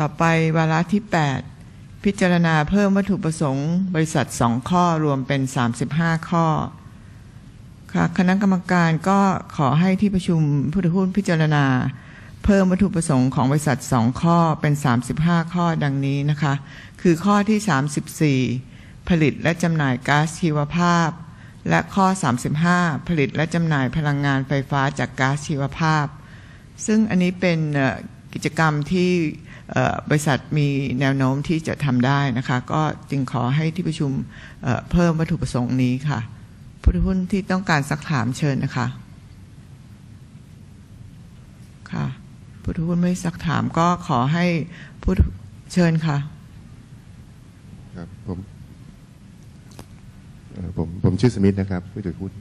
ต่อไปวาระที่ 8 พิจารณาเพิ่มวัตถุประสงค์ บริษัท 2 ข้อรวมเป็น 35 ข้อค่ะคณะกรรมการก็ขอให้ที่ประชุมผู้ถือหุ้นพิจารณา เพิ่มวัตถุประสงค์ของบริษัท 2 ข้อเป็น 35 ข้อดังนี้นะคะ คือข้อที่ 34 ผลิตและจำหน่ายก๊าซชีวภาพ และข้อ 35 ผลิตและจำหน่ายพลังงานไฟฟ้าจากก๊าซชีวภาพ ซึ่งอันนี้เป็นกิจกรรมที่ บริษัทมีแนวโน้มที่จะทำได้นะคะ ก็จึงขอให้ที่ประชุมเพิ่มวัตถุประสงค์นี้ค่ะผู้ถือหุ้นที่ต้องการซักถามเชิญนะคะ ค่ะผู้ถือหุ้นไม่ซักถามก็ขอให้ผู้เชิญค่ะ ครับผมผมผมชื่อสมิธนะครับผู้ถือหุ้น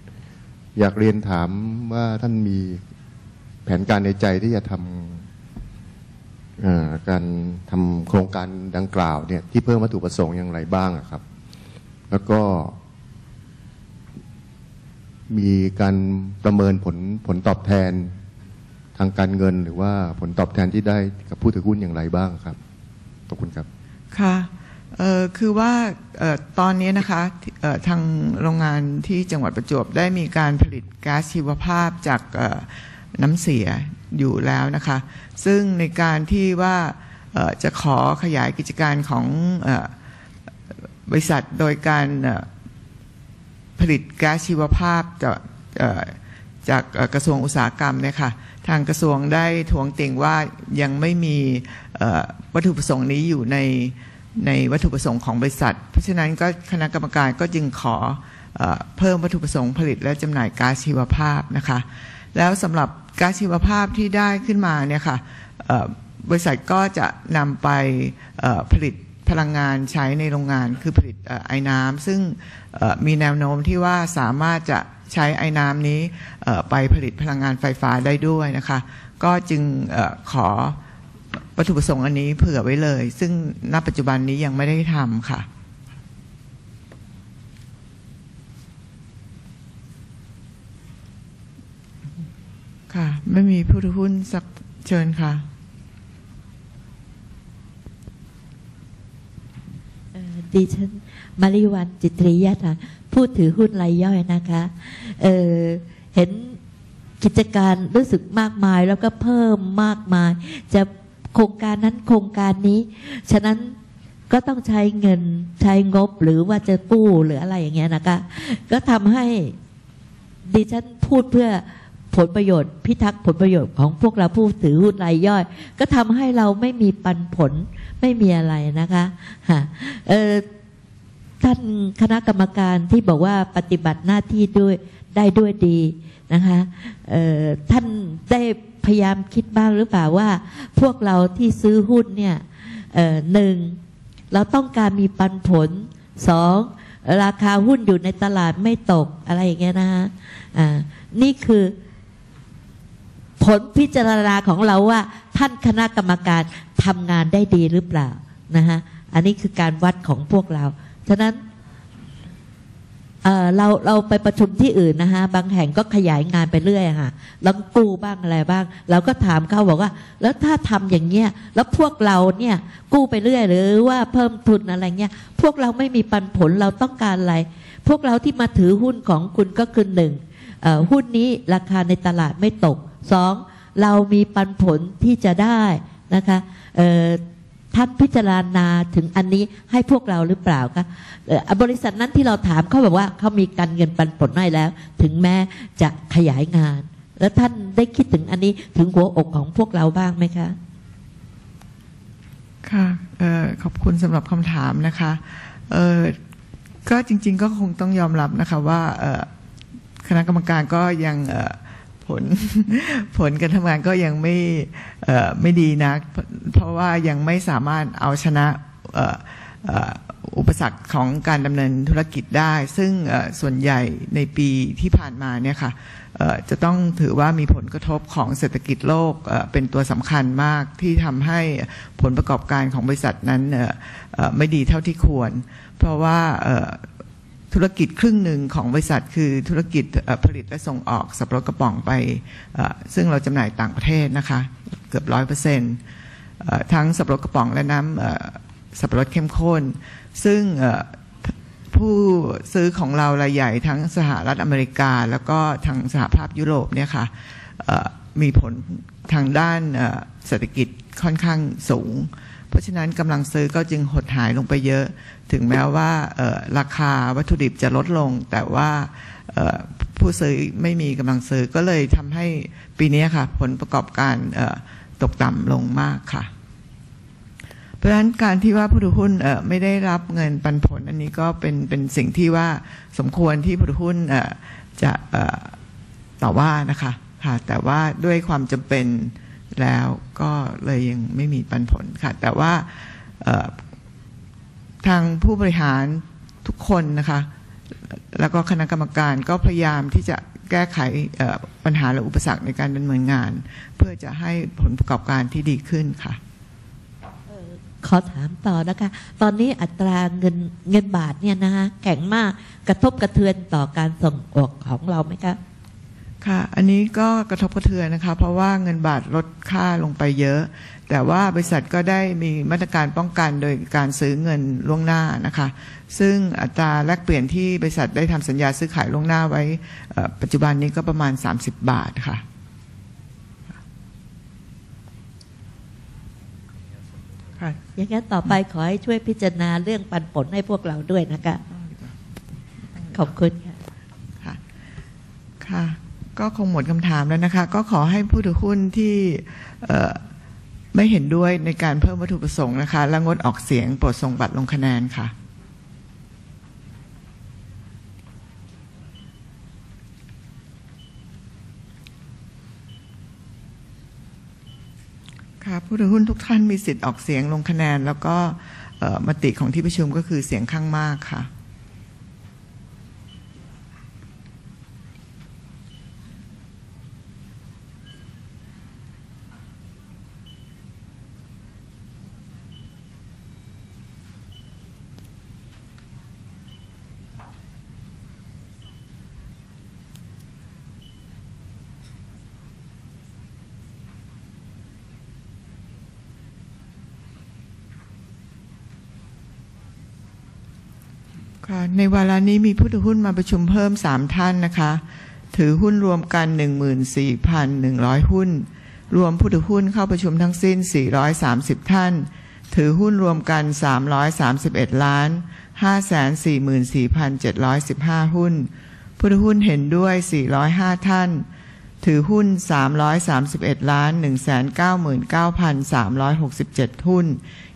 อยากเรียนถามว่าท่านมีแผนการในใจที่จะทำ การทำโครงการดังกล่าวเนี่ยที่เพิ่มวัตถุประสงค์อย่างไรบ้างครับ แล้วก็ มีการประเมินผลผลตอบแทนทางการเงิน หรือว่าผลตอบแทนที่ได้กับผู้ถือหุ้นอย่างไรบ้างครับขอบคุณครับค่ะคือว่าออตอนนี้นะคะทางโรงงานที่จังหวัดประจวบได้มีการผลิตก๊าซชีวภาพจากน้ำเสีย อยู่แล้วนะคะ ซึ่งในการที่ว่าจะขอขยายกิจการของอบริษัทโดยการผลิตก๊าซชีวภาพจากจากกระทรวงอุตสาหกรรมเนี่ยค่ะทางกระทรวงได้ทวงติงว่ายังไม่มีวัตถุประสงค์นี้อยู่ในในวัตถุประสงค์ของบริษัท เพราะฉะนั้นก็คณะกรรมการก็จึงขอออเพิ่มวัตถุประสงค์ผลิตและจำหน่ายก๊าซชีวภาพนะคะ แล้วสำหรับก๊าซชีวภาพที่ได้ขึ้นมาเนี่ยค่ะบริษัทก็จะนำไปผลิตพลังงานใช้ในโรงงานคือผลิตอไอ้น้ำซึ่งมีแนวโน้มที่ว่าสามารถจะใช้ไอ้น้ำนี้ไปผลิตพลังงานไฟฟ้าได้ด้วยนะคะ ก็จึงอขอวัตถุประสงค์อันนี้เผื่อไว้เลย ซึ่งณปัจจุบันนี้ยังไม่ได้ทำค่ะ ค่ะ ไม่มีผู้ถือหุ้นสักเชิญค่ะดิฉันมาริวันจิตริยะค่ะผู้ถือหุ้นรายย่อยนะคะเเห็นกิจการรู้สึกมากมายแล้วก็เพิ่มมากมาย จะโครงการนั้นโครงการนี้ ฉะนั้นก็ต้องใช้เงินใช้งบหรือว่าจะกู้หรืออะไรอย่างเงี้ยนะคะ ก็ทำให้ดิฉันพูดเพื่อ ผลประโยชน์พิทักษ์ผลประโยชน์ของพวกเราผู้ถือหุ้นรายย่อย ก็ทำให้เราไม่มีปันผลไม่มีอะไรนะคะท่านคณะกรรมการที่บอกว่าปฏิบัติหน้าที่ด้วยได้ด้วยดีนะคะท่านได้พยายามคิดบ้างหรือเปล่าว่า พวกเราที่ซื้อหุ้นเนี่ยหนึ่งเราต้องการมีปันผลสองราคาหุ้นอยู่ในตลาดไม่ตกอะไรอย่างเงี้ยนะฮะนี่คือ ผลพิจารณาของเราว่า ท่านคณะกรรมการทำงานได้ดีหรือเปล่านะฮะอันนี้คือการวัดของพวกเรา ฉะนั้นเเราเราไปประชุมที่อื่นนะฮะบางแห่งก็ขยายงานไปเรื่อยอะค่ะแล้วกู้บ้างอะไรบ้าง เราก็ถามเขาบอกว่า แล้วถ้าทำอย่างเงี้ยแล้วพวกเราเนี่ยกู้ไปเรื่อย หรือว่าเพิ่มทุนอะไรเงี้ยพวกเราไม่มีปันผลเราต้องการอะไร พวกเราที่มาถือหุ้นของคุณก็คือหนึ่งหุ้นนี้ราคาในตลาดไม่ตก สองเรามีปันผลที่จะได้นะคะท่านพิจารณาถึงอันนี้ให้พวกเราหรือเปล่าคะบริษัทนั้นที่เราถามเขาบอกว่าเขามีการเงินปันผลให้แล้ว ถึงแม้จะขยายงาน แล้วท่านได้คิดถึงอันนี้ถึงหัวอกของพวกเราบ้างไหมคะค่ะออขอบคุณสำหรับคำถามนะคะก็จริง ๆ ก็คงต้องยอมรับนะคะว่าคณะกรรมการก็ยังออ ผลผลการทำงานก็ยังไม่ไม่ดีนัก เพราะว่ายังไม่สามารถเอาชนะอุปสรรคของการดำเนินธุรกิจได้ ซึ่งส่วนใหญ่ในปีที่ผ่านมาเนี่ยค่ะจะต้องถือว่ามีผลกระทบของเศรษฐกิจโลกเป็นตัวสำคัญมากที่ทำให้ผลประกอบการของบริษัทนั้นไม่ดีเท่าที่ควร เพราะว่า ธุรกิจครึ่งหนึ่งของบริษัทคือธุรกิจผลิตและส่งออกสับปะรดกระป๋องไป ซึ่งเราจำหน่ายต่างประเทศนะคะ เกือบร้อยเปอร์เซ็นต์ทั้งสับปะรดกระป๋องและน้ำสับปะรดเข้มข้น ซึ่งผู้ซื้อของเรารายใหญ่ทั้งสหรัฐอเมริกา แล้วก็ทางสหภาพยุโรปเนี่ยค่ะเอ่อมีผลทางด้านเศรษฐกิจค่อนข้างสูง เพราะฉะนั้นกำลังซื้อก็จึงหดหายลงไปเยอะ ถึงแม้ว่าราคาวัตถุดิบจะลดลง แต่ว่าผู้ซื้อไม่มีกำลังซื้อก็เลยทำให้ปีนี้ค่ะ ผลประกอบการตกต่ำลงมากค่ะ เพราะฉะนั้นการที่ว่าผู้ถือหุ้นไม่ได้รับเงินปันผล อันนี้ก็เป็นเป็นสิ่งที่ว่าสมควรที่ผู้ถือหุ้นจะต่อว่านะคะค่ะแต่ว่าด้วยความจำเป็น แล้วก็เลยยังไม่มีปันผลค่ะ แต่ว่าทางผู้บริหารทุกคนนะคะ แล้วก็คณะกรรมการก็พยายามที่จะแก้ไขปัญหาและอุปสรรคในการดำเนินงาน เพื่อจะให้ผลประกอบการที่ดีขึ้นค่ะขอถามต่อนะคะ ตอนนี้อัตราเงินเงินบาทเนี่ยนะคะแข็งมากกระทบกระเทือนต่อการส่งออกของเราไหมคะ ค่ะ อันนี้ก็กระทบกระเทือนนะคะ เพราะว่าเงินบาทลดค่าลงไปเยอะ แต่ว่าบริษัทก็ได้มีมาตรการป้องกันโดยการซื้อเงินล่วงหน้านะคะ ซึ่งอัตราแลกเปลี่ยนที่บริษัทได้ทำสัญญาซื้อขายล่วงหน้าไว้เอ่อปัจจุบันนี้ก็ประมาณ 30 บาทค่ะ ค่ะอย่างนั้นต่อไปขอให้ช่วยพิจารณาเรื่องปันผลให้พวกเราด้วยนะคะ ขอบคุณค่ะ ค่ะค่ะ ก็คงหมดคำถามแล้วนะคะ ก็ขอให้ผู้ถือหุ้นที่ไม่เห็นด้วยในการเพิ่มวัตถุประสงค์นะคะ และงดออกเสียงโปรดส่งบัตรลงคะแนนค่ะ ค่ะ ผู้ถือหุ้นทุกท่านมีสิทธิ์ออกเสียงลงคะแนน แล้วก็มติของที่ประชุมก็คือเสียงข้างมากค่ะ ค่ะในวาระนี้มีผู้ถือหุ้นมาประชุมเพิ่ม 3 ท่านนะคะ ถือหุ้นรวมกัน 14,100 หุ้น รวมผู้ถือหุ้นเข้าประชุมทั้งสิ้น 430 ท่าน ถือหุ้นรวมกัน 331 ล้าน 544,715 หุ้น ผู้ถือหุ้นเห็นด้วย 405 ท่าน ถือหุ้น 331 ล้าน 199,367 หุ้น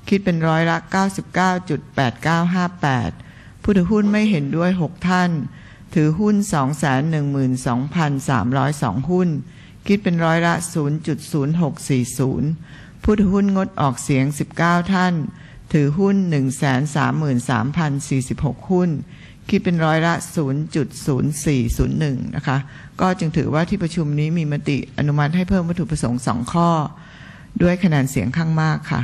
คิดเป็นร้อยละ 99.8958 ผู้ถือหุ้นไม่เห็นด้วย 6 ท่าน ถือหุ้น 212,302 หุ้น คิดเป็นร้อยละ 0.0640 ผู้ถือหุ้นงดออกเสียง 19 ท่าน ถือหุ้น 133,046 หุ้น คิดเป็นร้อยละ 0.0401 นะคะ ก็จึงถือว่าที่ประชุมนี้มีมติอนุมัติให้เพิ่มวัตถุประสงค์ 2 ข้อ ด้วยคะแนนเสียงข้างมากค่ะ